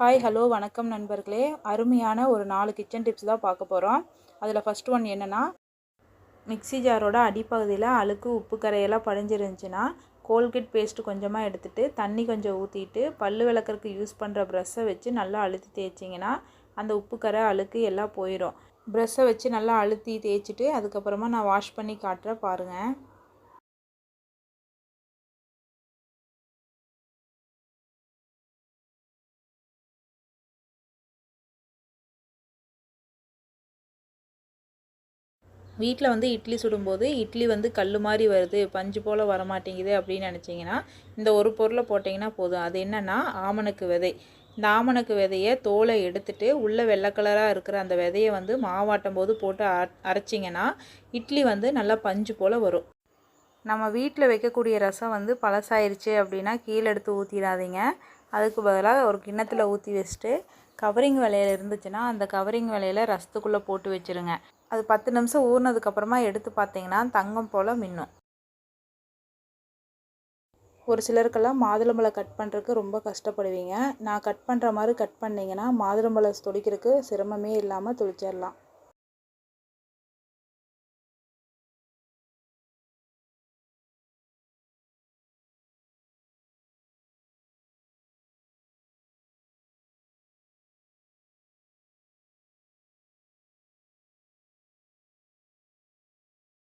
Hi hello வணக்கம் நண்பர்களே. அருமையான ஒரு நாலு கிச்சன் டிப்ஸ் தான் பார்க்க போகிறோம் அதில் ஃபஸ்ட் ஒன் என்னென்னா மிக்ஸி ஜாரோட அடிப்பகுதியில் அழுக்கு உப்பு கரையெல்லாம் படிஞ்சிருந்துச்சுன்னா கோல்கேட் பேஸ்ட்டு கொஞ்சமாக எடுத்துகிட்டு தண்ணி கொஞ்சம் ஊற்றிட்டு பல் விளக்கறக்கு யூஸ் பண்ணுற ப்ரெஷ்ஷை வச்சு நல்லா அழுத்தி தேய்ச்சிங்கன்னா அந்த உப்பு கரை அழுக்கு எல்லாம் போயிடும் ப்ரெஷ்ஷை வச்சு நல்லா அழுத்தி தேய்ச்சிட்டு அதுக்கப்புறமா நான் வாஷ் பண்ணி காட்டுறேன் பாருங்கள் வீட்டில் வந்து இட்லி சுடும்போது இட்லி வந்து கல் மாதிரி வருது பஞ்சு போல் வரமாட்டேங்குது அப்படின்னு நினச்சிங்கன்னா இந்த ஒரு பொருளை போட்டிங்கன்னா போதும். அது என்னென்னா ஆமணக்கு விதை. இந்த ஆமணக்கு விதையை தோலை எடுத்துட்டு உள்ளே வெள்ளை கலராக இருக்கிற அந்த விதையை வந்து மாவாட்டும் போது போட்டு அரைச்சிங்கன்னா இட்லி வந்து நல்லா பஞ்சு போல் வரும். நம்ம வீட்டில் வைக்கக்கூடிய ரசம் வந்து பழசாயிருச்சு அப்படின்னா கீழே எடுத்து ஊற்றிடாதீங்க அதுக்கு பதிலாக ஒரு கிண்ணத்தில் ஊற்றி வச்சுட்டு கவரிங் விலையில் இருந்துச்சுன்னா அந்த கவரிங் விலையில் ரசத்துக்குள்ளே போட்டு வச்சுருங்க. அது பத்து நிமிஷம் ஊறினதுக்கப்புறமா எடுத்து பார்த்தீங்கன்னா தங்கம் போல் மின்னும். ஒரு சிலருக்கெல்லாம் மாதுளம்பழம் கட் பண்ணுறதுக்கு ரொம்ப கஷ்டப்படுவீங்க. நான் கட் பண்ணுற மாதிரி கட் பண்ணிங்கன்னா மாதுளம்பழம் தொளிக்கிறதுக்கு சிரமமே இல்லாமல் துளிச்சிடலாம்